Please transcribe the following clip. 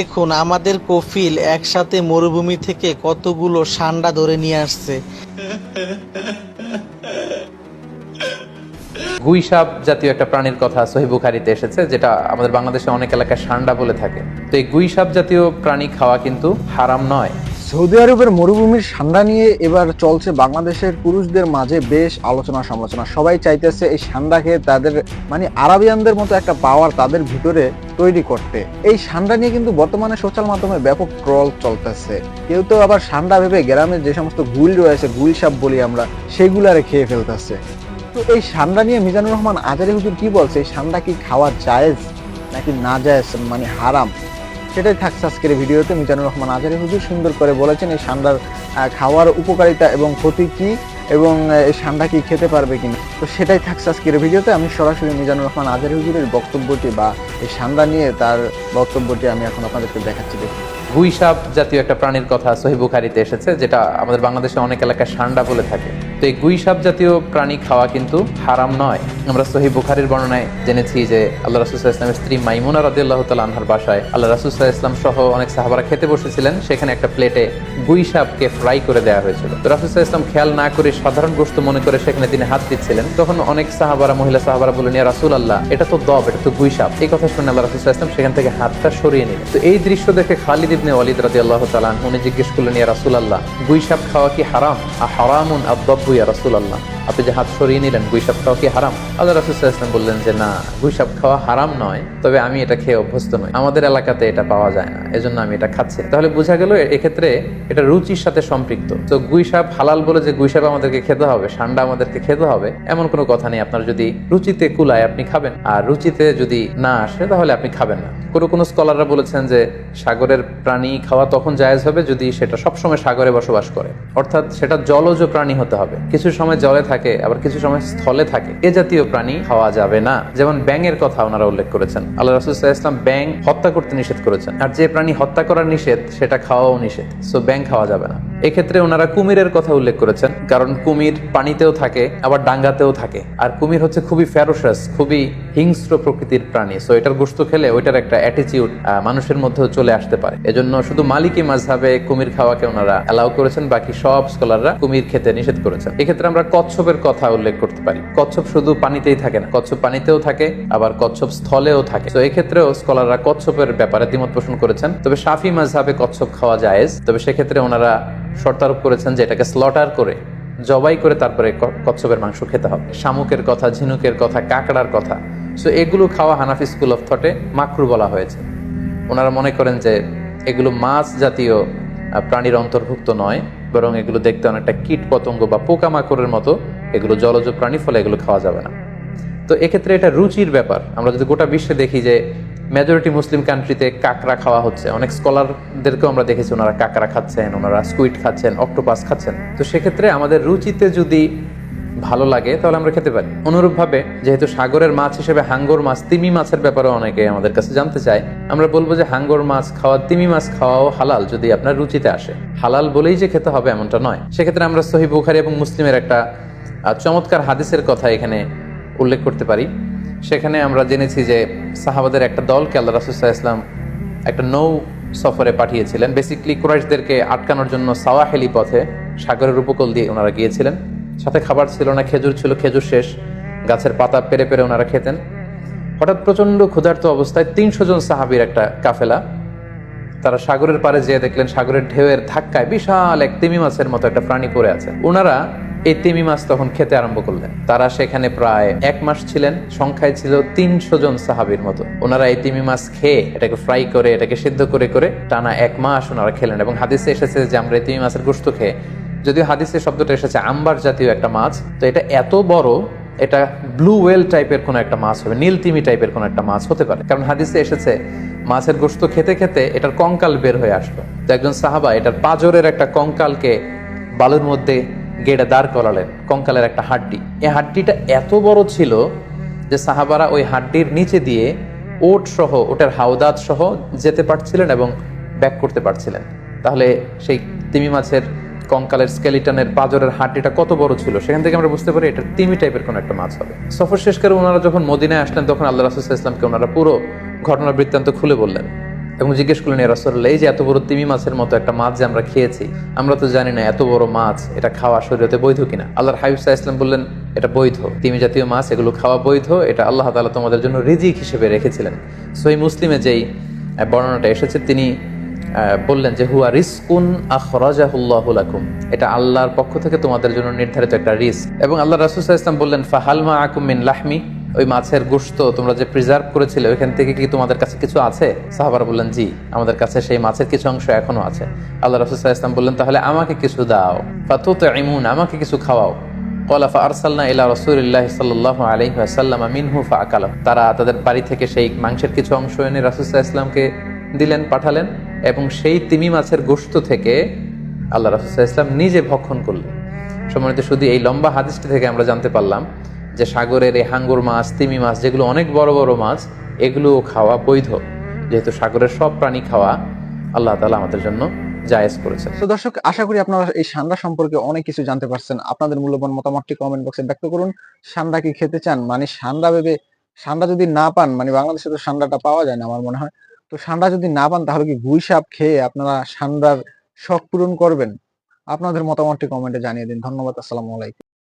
দেখুন আমাদের কফিল একসাথে মরুভূমি থেকে কতগুলো সান্ডা ধরে নিয়ে আসছে। গুইসাপ জাতীয় একটা প্রাণীর কথা সহি বুখারিতে এসেছে যেটা আমাদের বাংলাদেশে অনেক এলাকায় সান্ডা বলে থাকে। তো এই গুইসাপ জাতীয় প্রাণী খাওয়া কিন্তু হারাম নয়। সৌদি আরবের মরুভূমির সান্ডা নিয়ে এবার চলছে বাংলাদেশের পুরুষদের মাঝে বেশ আলোচনা সমালোচনা। সবাই চাইতেছে এই সান্ডাকে তাদের মানে আরাবিয়ানদের মতো একটা পাওয়ার তাদের ভিতরে তৈরি করতে। এই সান্ডা নিয়ে কিন্তু বর্তমানে সোশ্যাল মাধ্যমে ব্যাপক ট্রল চলতেছে। কেউ তো আবার সান্ডা ভেবে গ্রামের যে সমস্ত গুল রয়েছে, গুল সাপ বলি আমরা, সেগুলারে খেয়ে ফেলতেছে। তো এই সান্ডা নিয়ে মিজানুর রহমান আজারি হুজুর কি বলছে? এই সান্ডা কি খাওয়া জায়েজ নাকি না জায়েজ মানে হারাম? সেটাই থাকছে আজকের ভিডিওতে। মিজানুর রহমান আজারি হুজুর সুন্দর করে বলেছেন এই সান্ডার খাওয়ার উপকারিতা এবং ক্ষতি কি এবং এই সান্ডা কি খেতে পারবে কিনা। তো সেটাই থাকছে আজকের ভিডিওতে। আমি সরাসরি মিজানুর রহমান আজারি হুজুরের বক্তব্যটি বা এই সান্ডা নিয়ে তার বক্তব্যটি আমি এখন আপনাদেরকে দেখাচ্ছি। দেখুন। গুইসাপ জাতীয় একটা প্রাণীর কথা সহি বুখারিতে এসেছে, যেটা আমাদের বাংলাদেশে অনেক এলাকায় সান্ডা বলে থাকে। তো এই গুইসাপ জাতীয় প্রাণী খাওয়া কিন্তু হারাম নয়। আমরা সহি বুখারির বর্ণনায় জেনেছি যে আল্লাহ রাসুসাহ ইসলামের স্ত্রী মাইমুনা রাদিয়াল্লাহ তাল আনহার বাসায় আল্লাহ রাসুসাহ ইসলাম সহ অনেক সাহাবারা খেতে বসেছিলেন। সেখানে একটা প্লেটে গুইসাপকে ফ্রাই করে দেওয়া হয়েছিল। তো রাসুসাহ ইসলাম খেয়াল না করে সাধারণ গোস্ত মনে করে সেখানে তিনি হাত দিচ্ছিলেন। তখন অনেক সাহাবারা, মহিলা সাহাবারা বললেন, ইয়া রাসুল আল্লাহ এটা তো দব, এটা তো গুইসাপ এই কথা শুনে আল্লাহ রাসুসাহ ইসলাম সেখান থেকে হাতটা সরিয়ে নিলেন। তো এই দৃশ্য দেখে খালিদ ইবনে ওয়ালিদ রাদি আল্লাহ তালান উনি জিজ্ঞেস করলেন, ইয়া রাসুল আল্লাহ গুইসাপ খাওয়া কি হারাম? আর হারামুন আব্বাব্বু ইয়া রাসুলাল্লাহ, আপনি যে হাত সরিয়ে নিলেন গুইসাপ খাওয়া কি হারাম? আল্লাহ রাসুল ইসলাম বললেন যে, না গুইসাপ খাওয়া হারাম নয়, তবে আমি এটা খেয়ে অভ্যস্ত নই। আমাদের এলাকাতে এটা পাওয়া যায় না, এজন্য আমি এটা খাচ্ছি তাহলে বোঝা গেল এক্ষেত্রে এটা রুচির সাথে সম্পৃক্ত। তো গুইসাপ হালাল বলে যে গুইসাপ আমাদেরকে খেতে হবে, সান্ডা আমাদেরকে খেতে হবে, এমন কোনো কথা নেই। আপনার যদি রুচিতে কুলায় আপনি খাবেন, আর রুচিতে যদি না আসে, তাহলে আপনি খাবেন না। কোনো কোনো স্কলাররা বলেছেন যে, সাগরের প্রাণী খাওয়া তখন জায়েজ হবে যদি সেটা সবসময় সাগরে বসবাস করে। অর্থাৎ সেটা জলজ প্রাণী হতে হবে। কিছু সময় জলে থাকে, আবার কিছু সময় স্থলে থাকে। এ জাতীয় প্রাণী খাওয়া যাবে না। যেমন ব্যাঙের কথা ওনারা উল্লেখ করেছেন। আল্লাহ রাসুল ইসলাম ব্যাং হত্যা করতে নিষেধ করেছেন। আর যে প্রাণী হত্যা করা নিষেধ, সেটা খাওয়াও নিষেধ। সো ব্যাং খাওয়া যাবে না। এক্ষেত্রে ওনারা কুমিরের কথা উল্লেখ করেছেন, কারণ কুমির পানিতেও থাকে, আবার ডাঙ্গাতেও থাকে। আর কুমির হচ্ছে খুবই ফ্যারোসাস খুবই হিংস্র প্রকৃতির প্রাণী সো এটার গোস্ত খেলে ওইটার একটা অ্যাটিচিউড মানুষের মধ্যেও চলে আসতে পারে। এজন্য শুধু মালিকি মাঝহাবে কুমির খাওয়াকে ওনারা অ্যালাউ করেছেন, বাকি সব স্কলাররা কুমির খেতে নিষেধ করেছেন। এক্ষেত্রে আমরা কচ্ছপের কথা উল্লেখ করতে পারি। কচ্ছপ শুধু পানিতেই থাকে না, কচ্ছপ পানিতেও থাকে, আবার কচ্ছপ স্থলেও থাকে। তো এক্ষেত্রেও স্কলাররা কচ্ছপের ব্যাপারে দ্বিমত পোষণ করেছেন। তবে সাফি মাঝহাবে কচ্ছপ খাওয়া জায়েজ। তবে সেক্ষেত্রে ওনারা শর্তারোপ করেছেন যে এটাকে স্লটার করে, জবাই করে তারপরে কচ্ছপের মাংস খেতে হবে। শামুকের কথা, ঝিনুকের কথা, কাঁকড়ার কথা। সো এগুলো খাওয়া হানাফি স্কুল অফ থটে মাকরু বলা হয়েছে। ওনারা মনে করেন যে এগুলো মাছ জাতীয় প্রাণীর অন্তর্ভুক্ত নয়, বরং এগুলো দেখতে অনেকটা কীট পতঙ্গ বা পোকামাকড়ের মতো। এগুলো জলজ প্রাণী, ফলে এগুলো খাওয়া যাবে না। তো এক্ষেত্রে এটা রুচির ব্যাপার। আমরা যদি গোটা বিশ্বে দেখি যে মেজরিটি মুসলিম কান্ট্রিতে কাঁকড়া খাওয়া হচ্ছে। অনেক স্কলারদেরকেও আমরা দেখেছি, ওনারা কাঁকড়া খাচ্ছেন, ওনারা স্কুইড খাচ্ছেন অক্টোপাস খাচ্ছেন। তো সেক্ষেত্রে আমাদের রুচিতে যদি ভালো লাগে, তাহলে আমরা খেতে পারি। অনুরূপভাবে, যেহেতু সাগরের মাছ হিসেবে হাঙ্গর মাছ, তিমি মাছের ব্যাপারে অনেকে আমাদের কাছে জানতে চায়, আমরা বলব যে হাঙ্গর মাছ খাওয়া, তিমি মাছ খাওয়াও হালাল যদি আপনার রুচিতে আসে। হালাল বলেই যে খেতে হবে এমনটা নয়। সেক্ষেত্রে আমরা সহি বুখারি এবং মুসলিমের একটা চমৎকার হাদিসের কথা এখানে উল্লেখ করতে পারি। সেখানে আমরা জেনেছি যে সাহাবাদের একটা দলকে আল্লাহ রাসুসাহ ইসলাম একটা নৌ সফরে পাঠিয়েছিলেন। বেসিকলি কুরাইশদেরকে আটকানোর জন্য সাওয়াহেলি পথে সাগরের উপকূল দিয়ে ওনারা গিয়েছিলেন। সাথে খাবার ছিল না, খেজুর ছিল, খেজুর শেষ। গাছের পাতা পেরে পেরে ওনারা খেতেন। হঠাৎ প্রচণ্ড ক্ষুধার্ত অবস্থায় তিনশো জন সাহাবির একটা কাফেলা, তারা সাগরের পারে যেয়ে দেখলেন সাগরের ঢেউয়ের ধাক্কায় বিশাল এক তিমি মাছের মতো একটা প্রাণী পড়ে আছে। ওনারা এই তিমি মাছ তখন খেতে আরম্ভ করলেন। তারা সেখানে প্রায় এক মাস ছিলেন। সংখ্যায় ছিল তিনশো জন সাহাবির মতো। ওনারা এই তিমি মাছ খেয়ে এটাকে ফ্রাই করে, এটাকে সিদ্ধ করে করে টানা এক মাস ওনারা খেলেন এবং হাদিসে এসেছে যে আমরা এই তিমি মাছের গোস্ত খেয়ে, যদিও হাদিসের শব্দটা এসেছে আম্বার জাতীয় একটা মাছ, তো এটা এত বড়, এটা ব্লু ওয়েল টাইপের কোনো একটা মাছ হবে, নীল তিমি টাইপের কোনো একটা মাছ হতে পারে। কারণ হাদিসে এসেছে, মাছের গোস্ত খেতে খেতে এটার কঙ্কাল বের হয়ে আসলো। তো একজন সাহাবা এটার পাজরের একটা কঙ্কালকে বালুর মধ্যে গেড়ে দাঁড় করালেন, কঙ্কালের একটা হাড্ডি। এই হাড্ডিটা এত বড় ছিল যে সাহাবারা ওই হাড্ডির নিচে দিয়ে ওট সহ, ওটার হাওদাত সহ যেতে পারছিলেন এবং ব্যাক করতে পারছিলেন। তাহলে সেই তিমি মাছের, কঙ্কালের স্কেলিটনের পাজরের হাড্ডিটা কত বড় ছিল? সেখান থেকে আমরা বুঝতে পারি এটা তিমি টাইপের কোনো একটা মাছ হবে। সফর শেষ করে ওনারা যখন মদিনায় আসলেন, তখন আল্লাহ রাসুল ইসলামকে ওনারা পুরো ঘটনার বৃত্তান্ত খুলে বললেন। এবং জিজ্ঞেস করলেন, এ রাসূলুল্লাহ, এই যে এত বড় তিমি মাছের মতো একটা মাছ যে আমরা খেয়েছি, আমরা তো জানি না এত বড় মাছ, এটা খাওয়া শরীয়তে বৈধ কিনা? আল্লাহর হাবিব আলাইহি ওয়াসাল্লাম বললেন, এটা বৈধ। তিমি জাতীয় মাছ, এগুলো খাওয়া বৈধ, এটা আল্লাহ তালা তোমাদের জন্য রিজিক হিসেবে রেখেছিলেন। সহি মুসলিমে যেই বর্ণনাটা এসেছে, তিনি বললেন যে, হুয়া রিসকুন আখরাজাহুল্লাহু লাকুম। এটা আল্লাহর পক্ষ থেকে তোমাদের জন্য নির্ধারিত একটা রিস্ক এবং আল্লাহ আলাইহি ওয়াসাল্লাম বললেন ফাহালমা আকুম মিন লাহমি। ওই মাছের গোশত তোমরা যে প্রিজার্ভ করেছিলে, ওইখান থেকে কি তোমাদের কাছে কিছু আছে? সাহাবারা বললেন, জি, আমাদের কাছে সেই মাছের কিছু অংশ এখনও আছে। আল্লাহ রাসূল সাল্লাল্লাহু আলাইহি ওয়াসাল্লাম বললেন, তাহলে আমাকে কিছু দাও। ফাতুতঈমুন আমাকে কিছু খাওয়াও। কলা ফারসালনা ইলা রাসূলিল্লাহি সাল্লাল্লাহু আলাইহি ওয়াসাল্লাম মিনহু ফাআকালা তারা তাদের বাড়ি থেকে সেই মাংসের কিছু অংশ এনে রাসূল সাল্লাল্লাহু আলাইহি ওয়াসাল্লামকে দিলেন, পাঠালেন এবং সেই তিমি মাছের গোশত থেকে আল্লাহ রাসূল সাল্লাল্লাহু আলাইহি ওয়াসাল্লাম নিজে ভক্ষণ করলেন। সম্মানিত শুধু এই লম্বা হাদিসটি থেকে আমরা জানতে পারলাম যে সাগরের এই হাঙ্গুর মাছ, তিমি মাছ, যেগুলো অনেক বড় বড় মাছ এগুলো খাওয়া বৈধ। যেহেতু সাগরের সব প্রাণী খাওয়া আল্লাহ তালা আমাদের জন্য জায়েজ করেছেন। তো দর্শক, আশা করি আপনারা এই সান্ডা সম্পর্কে অনেক কিছু জানতে পারছেন। আপনাদের মূল্যবান মতামতটি কমেন্ট বক্সে ব্যক্ত করুন। সান্ডা কি খেতে চান? মানে সান্ডা ভেবে, সান্ডা যদি না পান মানে বাংলাদেশে তো সান্ডাটা পাওয়া যায় না আমার মনে হয়। তো সান্ডা যদি না পান, তাহলে কি গুই সাপ খেয়ে আপনারা সান্ডার শখ পূরণ করবেন? আপনাদের মতামতটি কমেন্টে জানিয়ে দিন। ধন্যবাদ, আসসালামু আলাইকুম।